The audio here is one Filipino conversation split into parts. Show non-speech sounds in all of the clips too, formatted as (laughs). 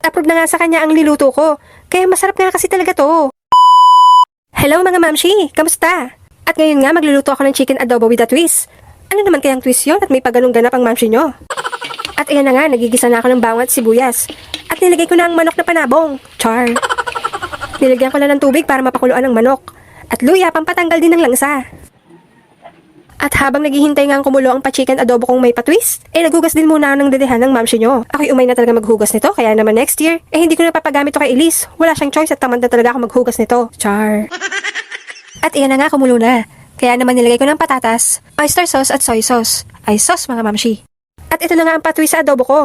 Approve na nga sa kanya ang niluto ko. Kaya masarap nga kasi talaga to. Hello mga mamshi, kamusta? At ngayon nga magluluto ako ng chicken adobo with a twist. Ano naman kayang twist yon at may pagganong ganap ang mamshi nyo? At ayan na nga, nagigisa na ako ng bawang at sibuyas. At nilagay ko na ang manok na panabong. Char. Nilagyan ko na ng tubig para mapakuluan ang manok. At luya, pampatanggal din ng langsa. At habang naghihintay nga ang kumulo ang pa-chicken adobo kong may pa-twist, eh naghugas din muna ako ng dedehan ng mamsi nyo. Ako'y umay na talaga maghugas nito, kaya naman next year, eh hindi ko na papagamit to kay Elise. Wala siyang choice at tamad na talaga ako maghugas nito. Char. (laughs) At iyan na nga kumulo na. Kaya naman nilagay ko ng patatas, oyster sauce at soy sauce. Ay sauce mga mamshi. At ito na nga ang pa-twist sa adobo ko.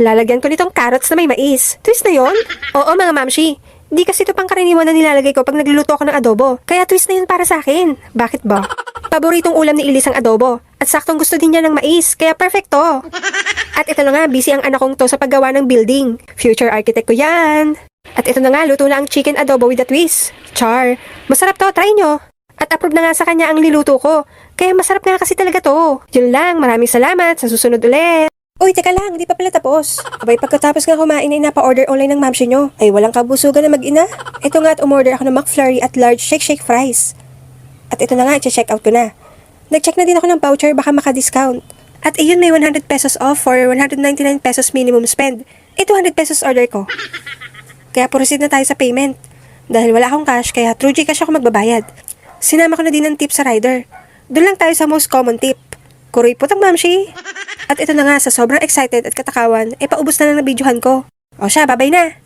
Lalagyan ko nitong carrots na may mais. Twist na yon? (laughs) Oo mga mamshi. Di kasi ito pang karaniwan na nilalagay ko pag nagluluto ako ng adobo. Kaya twist na yun para sa akin. Bakit ba? (laughs) Paboritong ulam ni Elise ang adobo. At saktong gusto din niya ng mais. Kaya perfecto. At ito na nga, busy ang anak kong to sa paggawa ng building. Future architect ko yan. At ito na nga, luto na ang chicken adobo with a twist. Char. Masarap to, try nyo. At approve na nga sa kanya ang niluto ko. Kaya masarap nga kasi talaga to. Yun lang, maraming salamat. Sa susunod ulit. Uy, teka lang, di pa pala tapos. Abay, pagkatapos nga kumain ay napa-order online ng mamsi nyo. Ay, walang kabusugan na mag-ina. Ito nga at umorder ako ng McFlurry at large shake-shake fries. At ito na nga, check out ko na. Nag-check na din ako ng voucher, baka maka-discount. At iyon may 100 pesos off for 199 pesos minimum spend. Eh, 200 pesos order ko. Kaya proceed na tayo sa payment. Dahil wala akong cash, kaya through Gcash ako magbabayad. Sinama ko na din ng tip sa rider. Doon lang tayo sa most common tip. Kuroy putang mamshi. At ito na nga, sa sobrang excited at katakawan, eh paubos na lang na videohan ko. O siya, babay na.